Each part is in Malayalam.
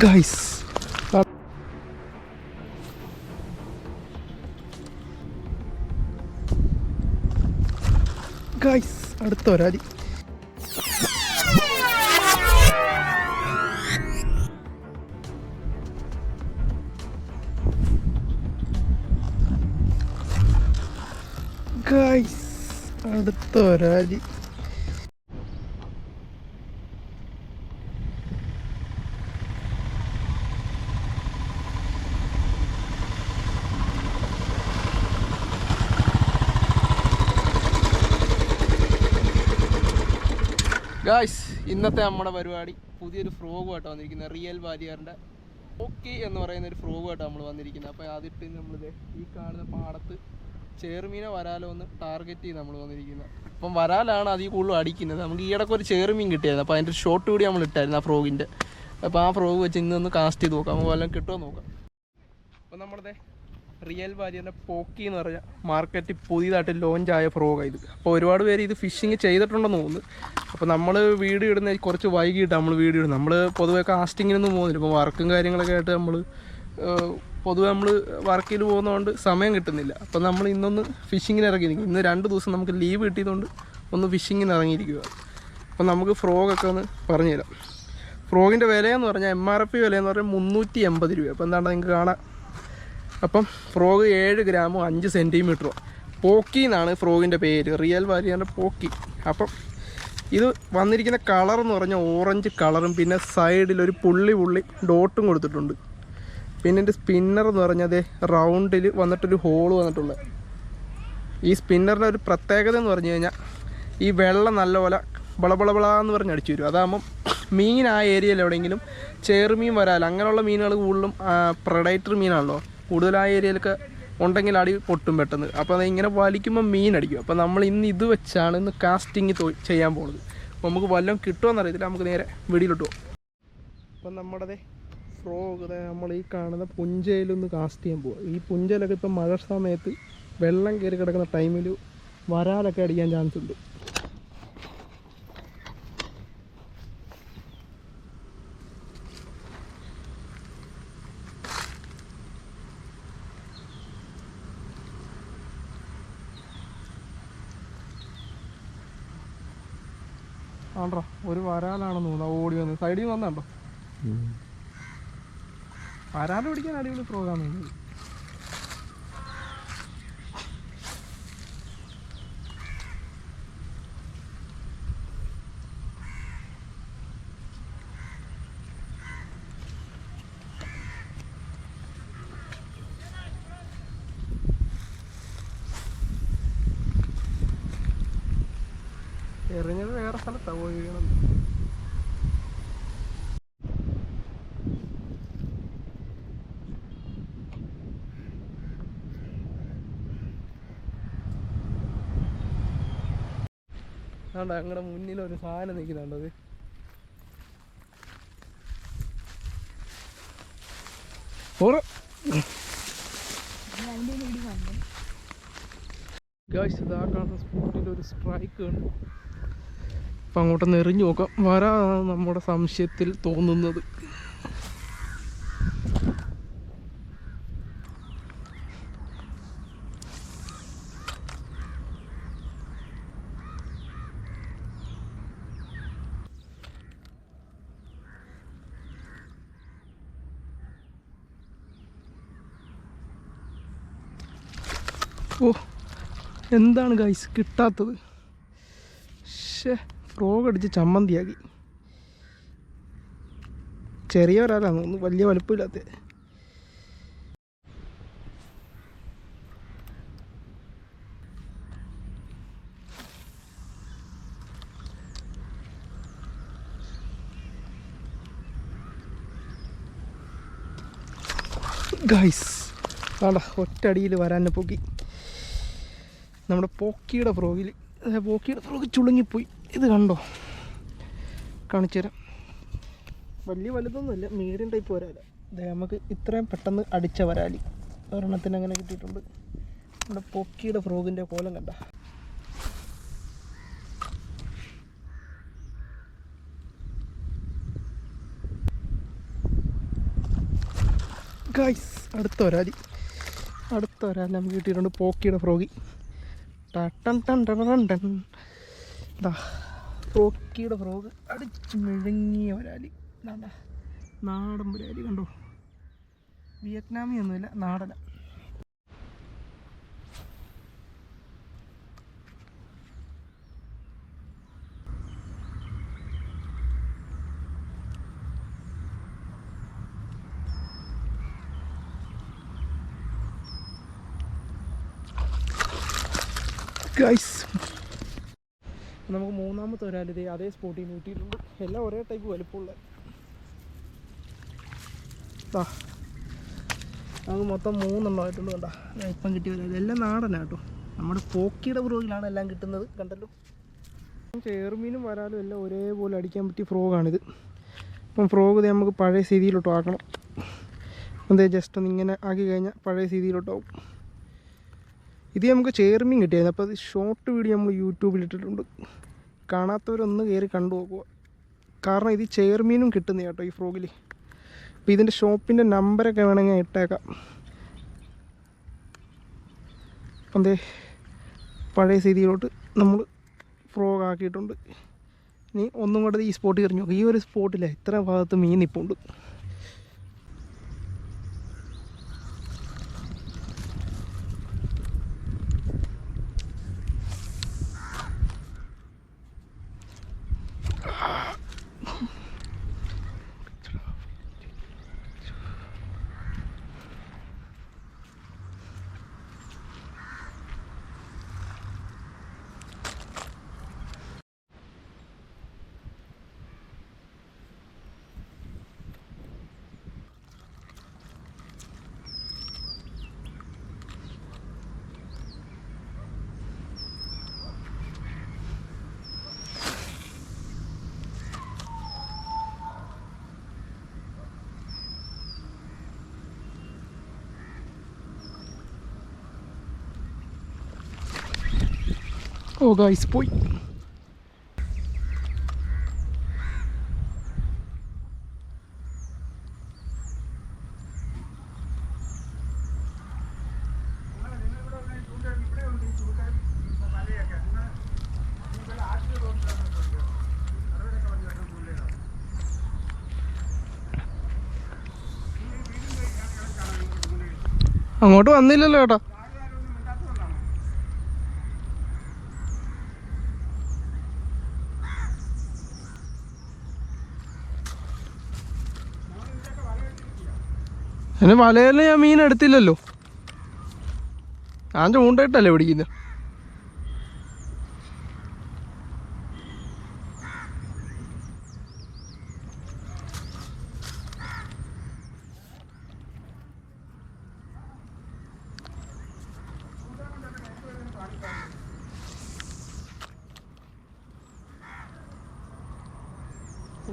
ഗൈസ് ഗൈസ് അടുത്ത ഒരാടി ഗൈസ് അടുത്ത ഒരാതി ഗായ്സ് ഇന്നത്തെ നമ്മുടെ പരിപാടി പുതിയൊരു ഫ്രോഗുമായിട്ട് വന്നിരിക്കുന്നത് റിയൽ വാരിയറിന്റെ ഓക്കി എന്ന് പറയുന്ന ഒരു ഫ്രോഗുമായിട്ട് നമ്മൾ വന്നിരിക്കുന്നത് അപ്പോൾ അതിട്ട് നമ്മളിത് ഈ കാണുന്ന പാടത്ത് ചേർമീനെ വരാലോ എന്ന് ടാർഗറ്റ് ചെയ്ത് നമ്മൾ വന്നിരിക്കുന്നത് അപ്പം വരാലാണ് അതിൽ കൂടുതലും അടിക്കുന്നത്. നമുക്ക് ഈയിടക്ക് ഒരു ചേർമീൻ കിട്ടിയായിരുന്നു. അപ്പോൾ അതിന്റെ ഷോർട്ട് കൂടി നമ്മൾ ഇട്ടായിരുന്നു ആ ഫ്രോഗിന്റെ അപ്പോൾ ആ ഫ്രോഗ് വെച്ച് ഇന്ന് ഒന്ന് കാസ്റ്റ് ചെയ്ത് നോക്കാം. നമുക്ക് വല്ലതും കിട്ടുമോ നോക്കാം. അപ്പോൾ നമ്മുടെ റിയൽ വാരിയറിന്റെ പോക്കി എന്ന് പറഞ്ഞ മാർക്കറ്റിൽ പുതിയതായിട്ട് ലോഞ്ച് ആയ ഫ്രോഗാണ് ഇത്. അപ്പോൾ ഒരുപാട് പേര് ഇത് ഫിഷിങ് ചെയ്തിട്ടുണ്ടെന്ന് തോന്നുന്നു. അപ്പോൾ നമ്മൾ വീട് ഇടുന്ന കുറച്ച് വൈകിട്ട് നമ്മൾ വീട് ഇടുന്നത് നമ്മൾ പൊതുവെ കാസ്റ്റിങ്ങിനൊന്നും പോകുന്നില്ല. ഇപ്പോൾ വർക്കും കാര്യങ്ങളൊക്കെ ആയിട്ട് നമ്മൾ പൊതുവെ നമ്മൾ വർക്കിൽ പോകുന്നതുകൊണ്ട് സമയം കിട്ടുന്നില്ല. അപ്പോൾ നമ്മൾ ഇന്നൊന്ന് ഫിഷിങ്ങിന് ഇറങ്ങിയിരിക്കും ഇന്ന് രണ്ട് ദിവസം നമുക്ക് ലീവ് കിട്ടിയതുകൊണ്ട് ഒന്ന് ഫിഷിങ്ങിന് ഇറങ്ങിയിരിക്കുക അപ്പോൾ നമുക്ക് ഫ്രോഗൊക്കെ ഒന്ന് പറഞ്ഞുതരാം. ഫ്രോഗിന്റെ വിലയെന്ന് പറഞ്ഞാൽ എം ആർ എഫ് വിലയെന്ന് പറഞ്ഞാൽ മുന്നൂറ്റി എൺപത് രൂപ അപ്പോൾ എന്താണ് നിങ്ങൾക്ക് കാണാം. അപ്പം ഫ്രോഗ് ഏഴ് ഗ്രാമോ അഞ്ച് സെന്റിമീറ്ററോ. പോക്കി എന്നാണ് ഫ്രോഗിന്റെ പേര്. റിയൽ വാല്യൂ പോക്കി. അപ്പം ഇത് വന്നിരിക്കുന്ന കളർ എന്ന് പറഞ്ഞാൽ ഓറഞ്ച് കളറും പിന്നെ സൈഡിൽ ഒരു പുള്ളി പുള്ളി ഡോട്ടും കൊടുത്തിട്ടുണ്ട്. പിന്നെ എന്റെ സ്പിന്നർ എന്ന് പറഞ്ഞാൽ അതേ റൗണ്ടിൽ വന്നിട്ടൊരു ഹോൾ വന്നിട്ടുള്ളത്. ഈ സ്പിന്നറിന്റെ ഒരു പ്രത്യേകത എന്ന് പറഞ്ഞു കഴിഞ്ഞാൽ ഈ വെള്ളം നല്ലപോലെ ബളബളബളാന്ന് പറഞ്ഞ് അടിച്ചു വരും. അതാകുമ്പം മീൻ ആ ഏരിയയിൽ എവിടെയെങ്കിലും ചേറുമീൻ വരാൽ അങ്ങനെയുള്ള മീനുകൾ കൂടുതലും പ്രൊഡൈറ്റർ മീനാണല്ലോ. കൂടുതൽ ആ ഏരിയയിലൊക്കെ ഉണ്ടെങ്കിൽ അടി പൊട്ടും പെട്ടെന്ന്. അപ്പോൾ അത് ഇങ്ങനെ വലിക്കുമ്പോൾ മീൻ അടിക്കും. അപ്പോൾ നമ്മൾ ഇന്ന് ഇത് വെച്ചാണ് ഇന്ന് കാസ്റ്റിങ് ചെയ്യാൻ പോകുന്നത് അപ്പോൾ നമുക്ക് വല്ലതും കിട്ടുമെന്നറിയത്തില്ല നമുക്ക് നേരെ വെടിയിലോട്ട് പോകും അപ്പം നമ്മുടെ ഫ്രോഗ് നമ്മൾ ഈ കാണുന്ന പുഞ്ചയിലൊന്ന് കാസ്റ്റ് ചെയ്യാൻ പോവുക ഈ പുഞ്ചയിലൊക്കെ ഇപ്പം മഴ സമയത്ത് വെള്ളം കയറി കിടക്കുന്ന ടൈമിൽ വരാലൊക്കെ അടിക്കാൻ ചാൻസ് ഉണ്ട്. ആണ്ട്രാ ഒരു വരാലാണെന്ന് തോന്നുന്നു ഓടി വന്ന്. സൈഡിൽ വന്നാണ്ടോ വരാൽ പിടിക്കാൻ അടിപൊളി പ്രോഗ്രാം ആണ് വേറെ സ്ഥലത്താണ് പോയി വീണം ആണ്ട ഞങ്ങളുടെ മുന്നിൽ ഒരു സാധനം നിൽക്കുന്നുണ്ടത് ഗായ്സ് ഇതാ കാണുന്ന സ്പോട്ടിൽ ഒരു സ്ട്രൈക്ക് ഉണ്ട്. അപ്പം അങ്ങോട്ടൊന്ന് എറിഞ്ഞു നോക്കാം. വരാ നമ്മുടെ സംശയത്തിൽ തോന്നുന്നത്. ഓ എന്താണ് ഗൈസ് കിട്ടാത്തത്? ഷേ ഫ്രോഗ് അടിച്ച് ചമ്മന്തിയാക്കി. ചെറിയ ഒരാളാണ് ഒന്ന് വലിയ വലുപ്പമില്ലാത്ത. ഗൈസ് ആടാ ഒറ്റടിയിൽ വരാൻ പൊക്കി. നമ്മുടെ പോക്കിയുടെ ഫ്രോഗിൽ പോക്കിയുടെ ഫ്രോഗ് ചുളുങ്ങിപ്പോയി. ഇത് കണ്ടോ? കാണിച്ചു തരാം. വലിയ വലുതൊന്നുമില്ല മീഡിയം ടൈപ്പ് വരാല. നമുക്ക് ഇത്രയും പെട്ടെന്ന് അടിച്ച വരാലി. ഒരെണ്ണത്തിന് അങ്ങനെ കിട്ടിയിട്ടുണ്ട്. നമ്മുടെ പൊക്കിയുടെ ഫ്രോഗിന്റെ കോലം കണ്ട. ഗൈസ് അടുത്ത ഒരാലി അടുത്ത ഒരാലി നമുക്ക് കിട്ടിയിട്ടുണ്ട് പോക്കിയുടെ ഫ്രോഗി. ടൺ ടൺ ടൺ ടൺ ടൺ ഫ്രോക്ക് പോക്കിയുടെ ഫ്രോഗ് അടിച്ച് മിഴുങ്ങിയ വരാലി നാടൻ ഒരാലി കണ്ടോ? വിയറ്റ്നാമി ഒന്നുമില്ല നാടന ഗൈസ് നമുക്ക് മൂന്നാമത്തെ ഒരാളിതേ അതേ സ്പോട്ടിൽ നിന്ന് കിട്ടിയിട്ടുണ്ട്. എല്ലാം ഒരേ ടൈപ്പ് വലുപ്പമുള്ള. നമുക്ക് മൊത്തം മൂന്നെണ്ണം ആയിട്ടുണ്ട് കണ്ടാ. ഇപ്പം കിട്ടിയ ഒരാൾ എല്ലാം നാടനാണ് കേട്ടോ. നമ്മുടെ പോക്കിയുടെ ഫ്രോഗിലാണ് എല്ലാം കിട്ടുന്നത്. കണ്ടല്ലോ? ചേർമീനും വരാലും എല്ലാം ഒരേപോലെ അടിക്കാൻ പറ്റിയ ഫ്രോഗാണിത്. അപ്പം ഫ്രോഗ് നമുക്ക് പഴയ സ്ഥിതിയിലോട്ട് ആക്കണം. എന്തേ ജസ്റ്റ് ഒന്ന് ഇങ്ങനെ ആക്കി കഴിഞ്ഞാൽ പഴയ സ്ഥിതിയിലോട്ടാവും ഇത് നമുക്ക് ചേർമീൻ കിട്ടിയായിരുന്നു. അപ്പോൾ അത് ഷോർട്ട് വീഡിയോ നമ്മൾ യൂട്യൂബിൽ ഇട്ടിട്ടുണ്ട്. കാണാത്തവരൊന്ന് കയറി കണ്ടു നോക്കുക. കാരണം ഇത് ചേർമീനും കിട്ടുന്ന കേട്ടോ ഈ ഫ്രോഗിൽ അപ്പോൾ ഇതിന്റെ ഷോപ്പിന്റെ നമ്പരൊക്കെ വേണമെങ്കിൽ ഇട്ടേക്കാം. അപ്പം ദേ പഴയ സ്ഥിതിയിലോട്ട് നമ്മൾ ഫ്രോഗ് ആക്കിയിട്ടുണ്ട്. ഇനി ഒന്നും കൂടെ ഈ സ്പോട്ടിൽ എറിഞ്ഞു നോക്കുക ഈ ഒരു സ്പോട്ടിലെ ഇത്ര ഭാഗത്ത് മീൻ നിൽപ്പുണ്ട് ഓ ഗൈസ് പോയി അങ്ങോട്ട് വന്നില്ലല്ലോ ചേട്ടാ എന്നെ വലയെല്ലാം ഞാൻ മീൻ എടുത്തില്ലല്ലോ? ഞാൻ ചൂണ്ടായിട്ടല്ലേ പിടിക്കുന്നത്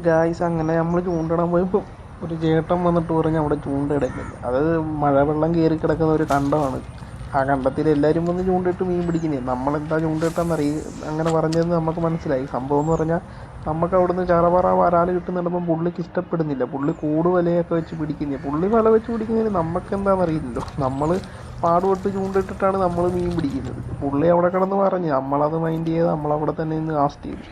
ഗായ്സ് അങ്ങനെ നമ്മൾ ചൂണ്ടിടാൻ പോയപ്പോൾ ഒരു ചേട്ടൻ വന്നിട്ട് പറഞ്ഞ് അവിടെ ചൂണ്ടയിടക്കില്ല അത് മഴവെള്ളം കയറി കിടക്കുന്ന ഒരു കണ്ടമാണ്. ആ കണ്ടത്തിൽ എല്ലാവരും വന്ന് ചൂണ്ടിട്ട് മീൻ പിടിക്കുന്നത് നമ്മളെന്താ അറിയ അങ്ങനെ പറഞ്ഞതെന്ന് നമുക്ക് മനസ്സിലായി. സംഭവം എന്ന് പറഞ്ഞാൽ നമുക്ക് അവിടുന്ന് ചറപറ വരാൽ കിട്ടുന്നുണ്ടപ്പം പുള്ളിക്ക് ഇഷ്ടപ്പെടുന്നില്ല. പുള്ളി കൂട് വലയൊക്കെ വെച്ച് പിടിക്കുന്നേ. പുള്ളി വല വെച്ച് പിടിക്കുന്നതിന് നമുക്ക് എന്താണെന്ന് അറിയില്ലല്ലോ. നമ്മൾ പാടുപെട്ട് ചൂണ്ടിട്ടിട്ടാണ് നമ്മൾ മീൻ പിടിക്കുന്നത്. പുള്ളി അവിടെ കിടന്ന് പറഞ്ഞ് നമ്മളത് മൈൻഡ് ചെയ്ത് നമ്മളവിടെ തന്നെ നിന്ന് കാസ്റ്റ് ചെയ്തു.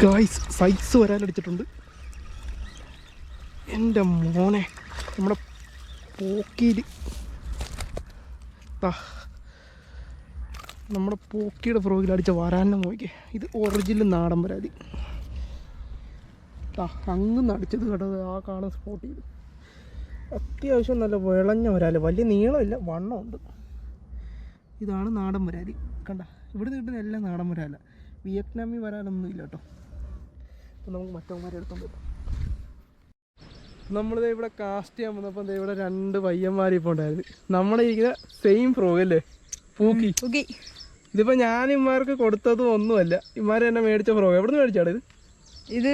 ഗായ്സ് സൈസ് വരാനടിച്ചിട്ടുണ്ട്. എന്റെ മോനെ നമ്മുടെ പോക്കിയിൽ. നമ്മുടെ പോക്കിയുടെ അടിച്ച വരാനെ നോക്കിയേ ഇത് ഒറിജിനൽ നാടൻ പരാതി. അങ്ങ് അടിച്ചത് കേട്ടത് ആ കാണുന്ന സ്പോട്ട് ചെയ്ത് അത്യാവശ്യം നല്ല വിളഞ്ഞ വരാൽ. വലിയ നീളമില്ല വണ്ണമുണ്ട്. ഇതാണ് നാടൻ വരാലി കണ്ട ഇവിടെ കിട്ടുന്ന എല്ലാം നാടൻ വരാല വിയറ്റ്നാമി വരാലൊന്നും ഇല്ല കേട്ടോ. അപ്പം നമുക്ക് മറ്റവന്മാരെ എടുക്കാൻ പറ്റും. നമ്മളിത് ഇവിടെ കാസ്റ്റ് ചെയ്യാൻ വന്നപ്പോൾ ഇവിടെ രണ്ട് പയ്യന്മാർ ഇപ്പോൾ ഉണ്ടായിരുന്നു നമ്മളെ ഇരിക്കുന്ന സെയിം ഫ്രോഗ് അല്ലേ? പൂക്കി. ഇതിപ്പോൾ ഞാൻ ഇമാർക്ക് കൊടുത്തതും ഒന്നുമല്ല. ഇമാർ തന്നെ മേടിച്ച ഫ്രോഗ് എവിടെ നിന്ന് മേടിച്ചാണ് ഇത് ഇത്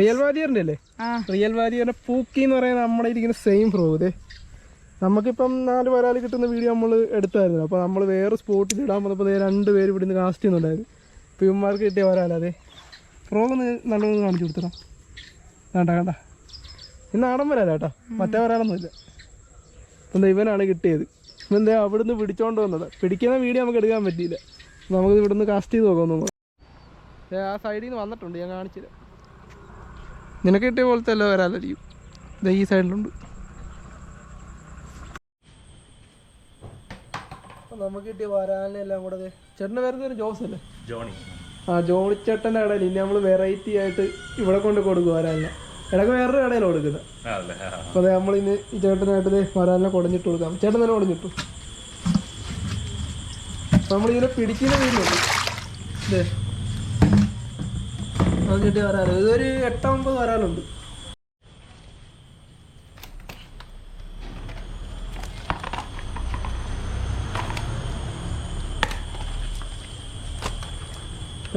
റിയൽ വാരിയറിന്റെ അല്ലേ? റിയൽ വാരിയറിന്റെ പൂക്കി എന്ന് പറയുന്നത് നമ്മുടെ ഇരിക്കുന്ന സെയിം ഫ്രോഗ് ഇതേ നമുക്കിപ്പം നാല് വരാൽ കിട്ടുന്ന വീഡിയോ നമ്മൾ എടുത്തായിരുന്നു. അപ്പോൾ നമ്മൾ വേറെ സ്പോട്ടിൽ ഇടാൻ വന്നപ്പോൾ രണ്ട് പേര് ഇവിടുന്ന് കാസ്റ്റ് ചെയ്യുന്നുണ്ടായിരുന്നു. ഇവന്മാർക്ക് കിട്ടിയ വരാല അതെ. നല്ലത് കാണിച്ചു കൊടുത്തടാ വേണ്ട വേണ്ട. ഇന്ന് ആടം വരാല കേട്ടോ. മറ്റേ വരാലൊന്നുമില്ല എന്താ ഇവനാണ് കിട്ടിയത്. ഇവന്താ അവിടുന്ന് പിടിച്ചോണ്ട് വന്നത്. പിടിക്കുന്ന വീഡിയോ നമുക്ക് എടുക്കാൻ പറ്റിയില്ല. നമുക്ക് ഇവിടുന്ന് കാസ്റ്റ് ചെയ്ത് നോക്കാം ഏ ആ സൈഡിൽ നിന്ന് വന്നിട്ടുണ്ട്. ഞാൻ കാണിച്ചില്ല. നിനക്ക് കിട്ടിയ പോലത്തെ അല്ല വരാലായിരിക്കും ഇതാ ഈ സൈഡിലുണ്ട് നമുക്ക് കിട്ടിയ വരാലിനെല്ലാം കൂടെ ചേട്ടന് ഒരു ജോസ് അല്ലേ? ജോണി. ആ ജോണി ചേട്ടന്റെ കടയിൽ ഇനി നമ്മൾ വെറൈറ്റി ആയിട്ട് ഇവിടെ കൊണ്ട് കൊടുക്കും ഇടയ്ക്ക് ഇടയ്ക്ക് വേറൊരു കടയിലാണ് കൊടുക്കുന്നത്. അപ്പോൾ നമ്മളിന്ന് ഈ ചേട്ടനായിട്ട് ദേ വരാലിനെ കുടഞ്ഞിട്ട് കൊടുക്കാം. ചേട്ടൻ തന്നെ കുടഞ്ഞിട്ടു. അപ്പോൾ നമ്മളിതിനെ പിടിക്കുന്ന വീട്ടിലുണ്ട് അത് കിട്ടിയ വരാൽ ഇതൊരു എട്ടൊമ്പത് വരാലുണ്ട് ഇപ്പം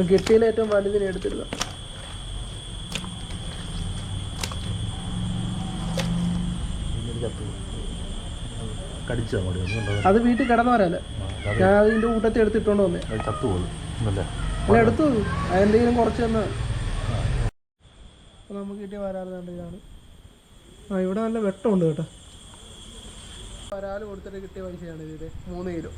കിട്ടിയതിൽ ഏറ്റവും വലുതിനെ എടുത്തിരുന്ന അത് വീട്ടിൽ കിടന്നു വരാല്ലേ ഞാൻ അതിന്റെ കൂട്ടത്തിൽ എടുത്തിട്ടോണ്ട് വന്നേ. അല്ല എടുത്തു? എന്തെങ്കിലും കുറച്ച് തന്നെ നമുക്ക് കിട്ടിയ വരാറുണ്ട് ഇതാണ്. ആ ഇവിടെ നല്ല വെട്ടമുണ്ട് കേട്ടോ. വരാൽ കൊടുത്തിട്ട് കിട്ടിയ പൈസയാണ് ഇതിന്റെ മൂന്ന് കിലോ.